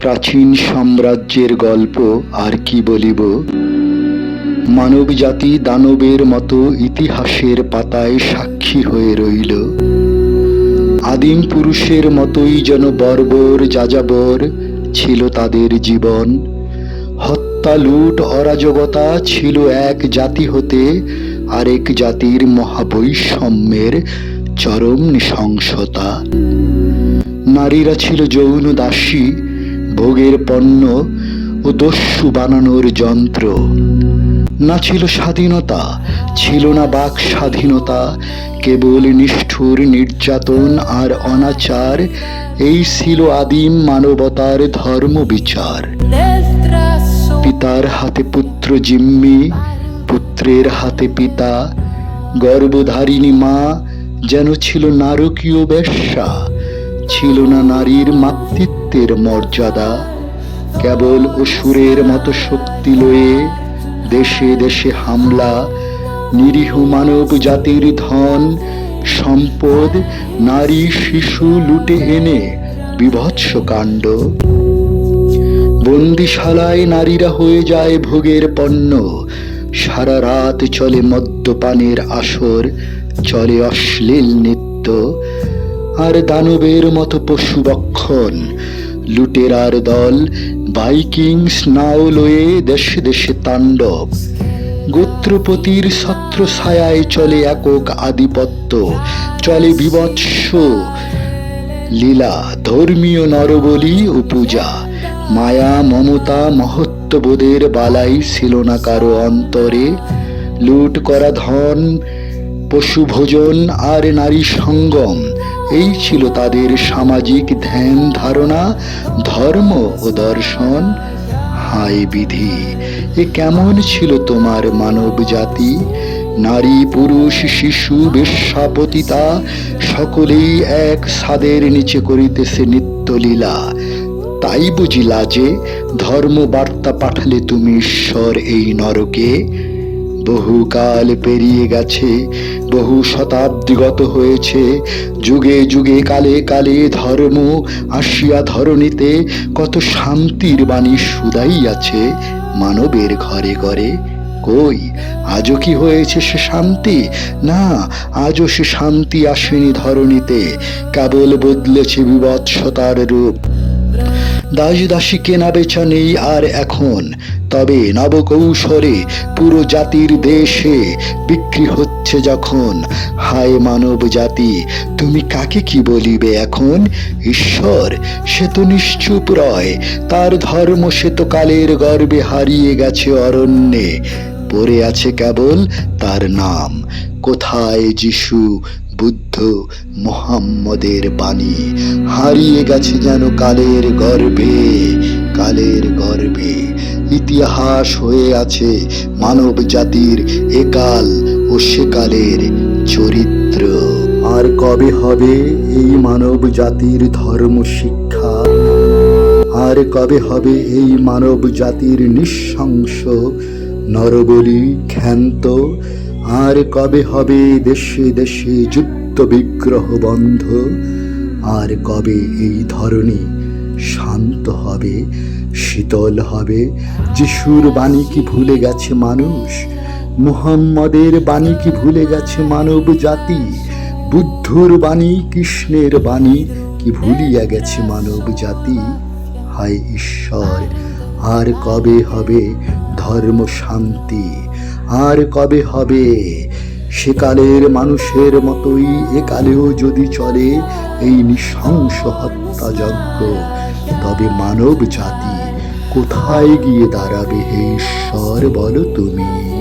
প্রাচীন সাম্রাজ্যের গল্প আর কি বলিব? মানব জাতি দানবের মতো ইতিহাসের পাতায় সাক্ষী হয়ে রইল। আদিম পুরুষের মতোই যেন বর্বর যাযাবর ছিল তাদের জীবন। হত্যা, লুট, অরাজকতা ছিল এক জাতি হতে, আরেক জাতির মহাবৈষম্যের চরম নৃশংসতা। নারীরা ছিল যৌন দাসী ভোগের পণ্য ও দস্যু বানানোর যন্ত্র। না ছিল স্বাধীনতা, ছিল না বাক স্বাধীনতা, কেবল নিষ্ঠুর নির্যাতন আর অনাচার, এই ছিল আদিম মানবতার ধর্ম বিচার। পিতার হাতে পুত্র জিম্মি, পুত্রের হাতে পিতা, গর্ভধারিণী মা যেন ছিল নারকীয় বেশ্যা। ছিল না নারীর মাতৃত্বের মর্যাদা। কেবল অসুরের মতো শক্তি লয়ে দেশে দেশে হামলা, নিরীহ মানব জাতির ধন, সম্পদ, নারী শিশু লুটে এনে বিভৎস কাণ্ড। বন্দিশালায় নারীরা হয়ে যায় ভোগের পণ্য। সারা রাত চলে মদ্যপানের আসর, চলে অশ্লীল নৃত্য। আর দানবের মতো পশু বক্ষণ। লুটেরার দল বাইকিং নাও লয়ে দেশে দেশে তাণ্ডব। গোত্রপতির ছত্র ছায়ায় চলে একক আধিপত্য, চলে বিভৎস লীলা, ধর্মীয় নরবলি ও পূজা। মায়া, মমতা মহত্ববোধের বালাই ছিল না কারও অন্তরে। লুট করা ধন, পশু ভোজন আর নারী সঙ্গম। এই ছিল তাদের সামাজিক ধ্যান ধারণা, ধর্ম ও দর্শন। হায় বিধি, এ কেমন ছিল তোমার মানব জাতি? নারী, পুরুষ, শিশু বেশ্যাপতিতা সকলেই এক ছাদের নিচে করিতেছে নিত্যলীলা। তাই বুঝিলা যে ধর্ম বার্তা পাঠালে তুমি ঈশ্বর এই নরকে। বহুকাল পেরিয়ে গেছে, বহু শতাব্দীগত হয়েছে। যুগে যুগে, কালে কালে ধর্ম আসিয়া ধরণীতে কত শান্তির বাণী সুদাইয়াছে মানবের ঘরে ঘরে। কই, আজও কি হয়েছে সে শান্তি? না, আজও সে শান্তি আসেনি ধরণীতে। কেবল বদলেছে বিবৎসতার রূপ। দাস দাসী কেনা বেচা নেই আর এখন। তবে নবকৌশলে পুরো জাতির দেশে বিক্রি হচ্ছে যখন। হায় মানব জাতি, তুমি কাকে কি বলিবে এখন? ঈশ্বর, সে তো নিশ্চুপ রয়। তার ধর্ম সে তো কালের গর্বে হারিয়ে গেছে অরণ্যে। পড়ে আছে কেবল তার নাম। কোথায় যিশু বুদ্ধ মোহাম্মদের বাণী। হারিয়ে গেছে যেন কালের গর্ভে কালের গর্ভে ইতিহাস হয়ে আছে মানব জাতির একাল ও সেকালের চরিত্র। আর কবে হবে এই মানব জাতির ধর্ম শিক্ষা? আর কবে হবে এই মানব জাতির নিঃশংস নরবলি ক্ষান্ত আর কবে হবে দেশে দেশে যুদ্ধ বিগ্রহ বন্ধ? আর কবে এই ধরনী শান্ত হবে, শীতল হবে? যিশুর বাণী কি ভুলে গেছে মানুষ? মুহাম্মদের বাণী কি ভুলে গেছে মানব জাতি? বুদ্ধর বাণী, কৃষ্ণের বাণী কি ভুলিয়া গেছে মানব জাতি? হায় ঈশ্বর, আর কবে হবে ধর্ম শান্তি? আর কবে হবে? সেকালের মানুষের মতোই একালেও যদি চলে, এই নৃশংস হত্যাযজ্ঞ, তবে মানব জাতি কোথায় গিয়ে দাঁড়াবে হে ঈশ্বর বলো তুমি?